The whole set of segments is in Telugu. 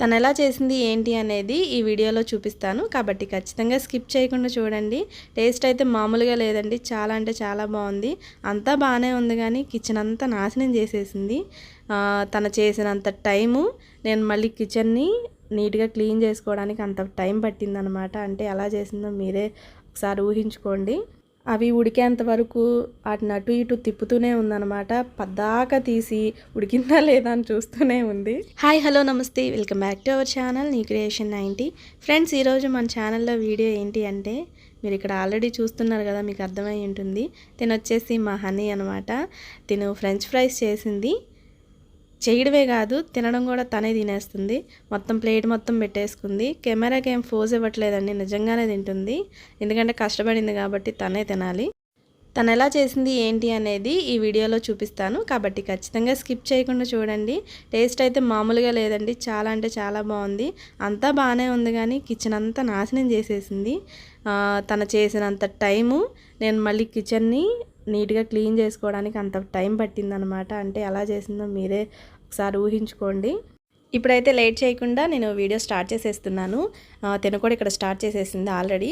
తను ఎలా చేసింది ఏంటి అనేది ఈ వీడియోలో చూపిస్తాను. కాబట్టి ఖచ్చితంగా స్కిప్ చేయకుండా చూడండి. టేస్ట్ అయితే మామూలుగా లేదండి. చాలా అంటే చాలా బాగుంది. అంతా బాగానే ఉంది కానీ కిచెన్ అంతా నాశనం చేసేసింది. తను చేసినంత టైము నేను మళ్ళీ కిచెన్ని నీట్గా క్లీన్ చేసుకోవడానికి అంత టైం పట్టిందనమాట. అంటే ఎలా చేసిందో మీరే ఒకసారి ఊహించుకోండి. అవి ఉడికేంత వరకు వాటిని అటు ఇటు తిప్పుతూనే ఉందన్నమాట. పద్దాక తీసి ఉడికిందా లేదా అని చూస్తూనే ఉంది. హాయ్ హలో నమస్తే. Welcome back to our channel new creation ninety. Friends ఈరోజు మన ఛానల్లో వీడియో ఏంటి అంటే మీరు ఇక్కడ ఆల్రెడీ చూస్తున్నారు కదా మీకు అర్థమై ఉంటుంది. తినొచ్చేసి మా హనీ అనమాట తిను ఫ్రెంచ్ ఫ్రైస్ చేసింది. చేయడమే కాదు తినడం కూడా తనే తినేస్తుంది. మొత్తం ప్లేట్ మొత్తం పెట్టేసుకుంది. కెమెరాకి ఏం ఫోజ్ ఇవ్వట్లేదండి. నిజంగానే తింటుంది. ఎందుకంటే కష్టపడింది కాబట్టి తనే తినాలి. తను ఎలా చేసింది ఏంటి అనేది ఈ వీడియోలో చూపిస్తాను. కాబట్టి ఖచ్చితంగా స్కిప్ చేయకుండా చూడండి. టేస్ట్ అయితే మామూలుగా లేదండి. చాలా అంటే చాలా బాగుంది. అంతా బాగానే ఉంది కానీ కిచెన్ అంతా నాశనం చేసేసింది. తను చేసినంత టైము నేను మళ్ళీ కిచెన్ని నీట్గా క్లీన్ చేసుకోవడానికి అంత టైం పట్టిందనమాట. అంటే ఎలా చేసిందో మీరే ఒకసారి ఊహించుకోండి. ఇప్పుడైతే లేట్ చేయకుండా నేను వీడియో స్టార్ట్ చేసేస్తున్నాను. తిన కూడా ఇక్కడ స్టార్ట్ చేసేసింది ఆల్రెడీ.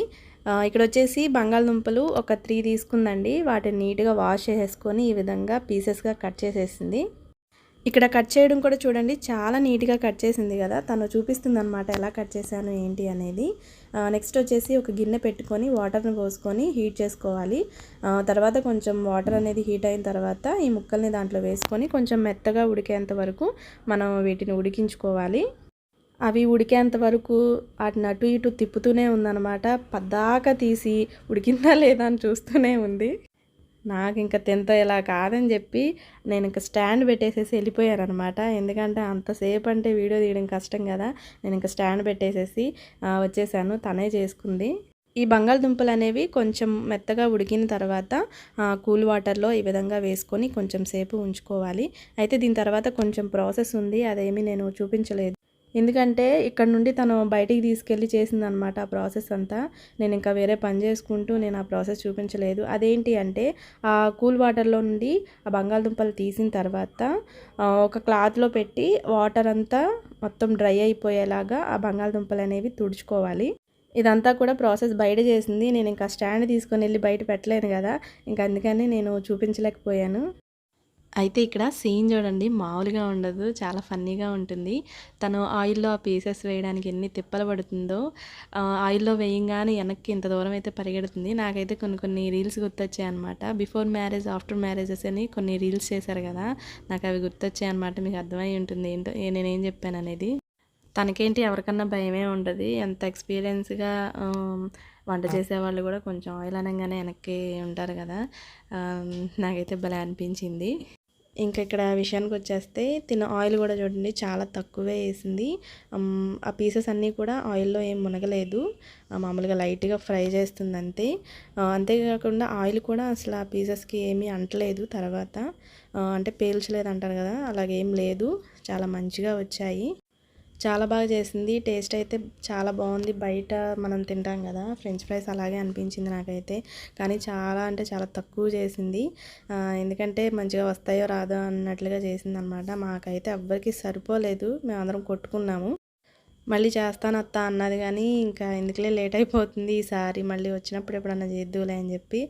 ఇక్కడ వచ్చేసి బంగాళదుంపలు ఒక త్రీ తీసుకుందండి. వాటిని నీట్గా వాష్ చేసేసుకొని ఈ విధంగా పీసెస్గా కట్ చేసేసింది. ఇక్కడ కట్ చేయడం కూడా చూడండి చాలా నీట్గా కట్ చేసింది కదా. తను చూపిస్తుంది అనమాట ఎలా కట్ చేశాను ఏంటి అనేది. నెక్స్ట్ వచ్చేసి ఒక గిన్నె పెట్టుకొని వాటర్ని పోసుకొని హీట్ చేసుకోవాలి. తర్వాత కొంచెం వాటర్ అనేది హీట్ అయిన తర్వాత ఈ ముక్కల్ని దాంట్లో వేసుకొని కొంచెం మెత్తగా ఉడికేంత వరకు మనం వీటిని ఉడికించుకోవాలి. అవి ఉడికేంత వరకు వాటిని అటు ఇటు తిప్పుతూనే ఉందన్నమాట. పద్దాక తీసి ఉడికిందా లేదా అని చూస్తూనే ఉంది. నాకు ఇంకా తింత ఇలా కాదని చెప్పి నేను ఇంకా స్టాండ్ పెట్టేసేసి వెళ్ళిపోయారనమాట ఎందుకంటే అంతసేపు అంటే వీడియో తీయడం కష్టం కదా. నేను ఇంకా స్టాండ్ పెట్టేసేసి వచ్చేసాను. తనే చేసుకుంది. ఈ బంగాళదుంపలు అనేవి కొంచెం మెత్తగా ఉడికిన తర్వాత కూల్ వాటర్లో ఈ విధంగా వేసుకొని కొంచెం సేపు ఉంచుకోవాలి. అయితే దీని తర్వాత కొంచెం ప్రాసెస్ ఉంది. అదేమీ నేను చూపించలేదు. ఎందుకంటే ఇక్కడ నుండి తను బయటికి తీసుకెళ్ళి చేసిందనమాట ఆ ప్రాసెస్ అంతా. నేను ఇంకా వేరే పని చేసుకుంటూ నేను ఆ ప్రాసెస్ చూపించలేదు. అదేంటి అంటే ఆ కూల్ వాటర్లో నుండి ఆ బంగాళదుంపలు తీసిన తర్వాత ఒక క్లాత్లో పెట్టి వాటర్ అంతా మొత్తం డ్రై అయిపోయేలాగా ఆ బంగాళదుంపలు అనేవి తుడుచుకోవాలి. ఇదంతా కూడా ప్రాసెస్ బయట చేసింది. నేను ఇంకా స్టాండ్ తీసుకొని వెళ్ళి బయట పెట్టలేను కదా. ఇంకా అందుకని నేను చూపించలేకపోయాను. అయితే ఇక్కడ సీన్ చూడండి మామూలుగా ఉండదు చాలా ఫన్నీగా ఉంటుంది. తను ఆయిల్లో ఆ పీసెస్ వేయడానికి ఎన్ని తిప్పలు పడుతుందో ఆయిల్లో వేయంగానే వెనక్కి ఇంత దూరం అయితే పరిగెడుతుంది. నాకైతే కొన్ని కొన్ని రీల్స్ గుర్తొచ్చాయి అనమాట బిఫోర్ మ్యారేజ్ ఆఫ్టర్ మ్యారేజెస్ అని కొన్ని రీల్స్ చేశారు కదా నాకు అవి గుర్తొచ్చాయి అనమాట మీకు అర్థమై ఉంటుంది. ఏంటో నేనేం చెప్పాను అనేది. తనకేంటి ఎవరికన్నా భయమే ఉండదు. ఎంత ఎక్స్పీరియన్స్గా వంట చేసేవాళ్ళు కూడా కొంచెం ఆయిల్ అనగానే వెనక్కి ఉంటారు కదా నాకైతే భలే అనిపించింది. ఇంకా ఇక్కడ విషయానికి వచ్చేస్తే తిన ఆయిల్ కూడా చూడండి చాలా తక్కువే వేసింది. ఆ పీసెస్ అన్నీ కూడా ఆయిల్లో ఏం మునగలేదు. మామూలుగా లైట్గా ఫ్రై చేస్తుంది అంతే. అంతేకాకుండా ఆయిల్ కూడా అసలు ఆ పీసెస్కి ఏమీ అంటలేదు తర్వాత. అంటే పేల్చలేదు అంటారు కదా అలాగేం లేదు. చాలా మంచిగా వచ్చాయి. చాలా బాగా చేసింది. టేస్ట్ అయితే చాలా బాగుంది. బయట మనం తింటాం కదా ఫ్రెంచ్ ఫ్రైస్ అలాగే అనిపించింది నాకైతే. కానీ చాలా అంటే చాలా తక్కువ చేసింది. ఎందుకంటే మంచిగా వస్తాయో రాదో అన్నట్లుగా చేసింది అనమాట మాకైతే ఎవ్వరికి సరిపోలేదు. మేమందరం కొట్టుకున్నాము. మళ్ళీ చేస్తాను అత్త అన్నది కానీ ఇంకా ఎందుకులే లేట్ అయిపోతుంది. ఈసారి మళ్ళీ వచ్చినప్పుడు ఎప్పుడన్నా చేద్దులే అని చెప్పి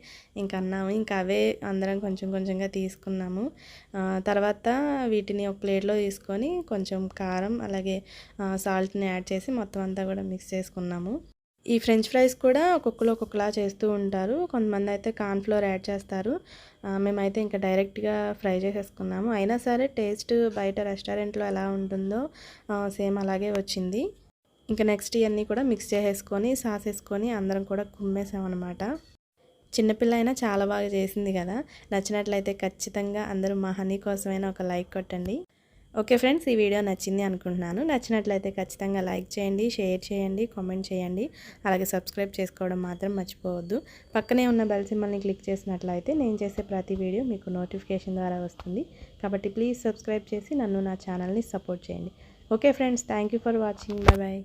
ఇంకా అన్నాము. ఇంకా అవే అందరం కొంచెం కొంచెంగా తీసుకున్నాము. తర్వాత వీటిని ఒక ప్లేట్లో తీసుకొని కొంచెం కారం అలాగే సాల్ట్ని యాడ్ చేసి మొత్తం అంతా కూడా మిక్స్ చేసుకున్నాము. ఈ ఫ్రెంచ్ ఫ్రైస్ కూడా ఒక్కొక్కరు ఒక్కొక్కలా చేస్తూ ఉంటారు. కొంతమంది అయితే కార్న్ఫ్లోర్ యాడ్ చేస్తారు. మేమైతే ఇంకా డైరెక్ట్గా ఫ్రై చేసేసుకున్నాము. అయినా సరే టేస్ట్ బయట రెస్టారెంట్లో ఎలా ఉంటుందో సేమ్ అలాగే వచ్చింది. ఇంకా నెక్స్ట్ ఇవన్నీ కూడా మిక్స్ చేసేసుకొని సాస్ వేసుకొని అందరం కూడా కుమ్మేసామన్నమాట. చిన్నపిల్ల అయినా చాలా బాగా చేసింది కదా. నచ్చినట్లయితే ఖచ్చితంగా అందరూ మా హనీ కోసమైనా ఒక లైక్ కొట్టండి. ఓకే ఫ్రెండ్స్ ఈ వీడియో నచ్చింది అనుకుంటున్నాను. నచ్చినట్లయితే ఖచ్చితంగా లైక్ చేయండి షేర్ చేయండి కామెంట్ చేయండి. అలాగే సబ్స్క్రైబ్ చేసుకోవడం మాత్రం మర్చిపోవద్దు. పక్కనే ఉన్న బెల్ సింబల్ని క్లిక్ చేసినట్లయితే నేను చేసే ప్రతి వీడియో మీకు నోటిఫికేషన్ ద్వారా వస్తుంది. కాబట్టి ప్లీజ్ సబ్స్క్రైబ్ చేసి నన్ను నా ఛానల్ని సపోర్ట్ చేయండి. Okay friends thank for watching. Bye bye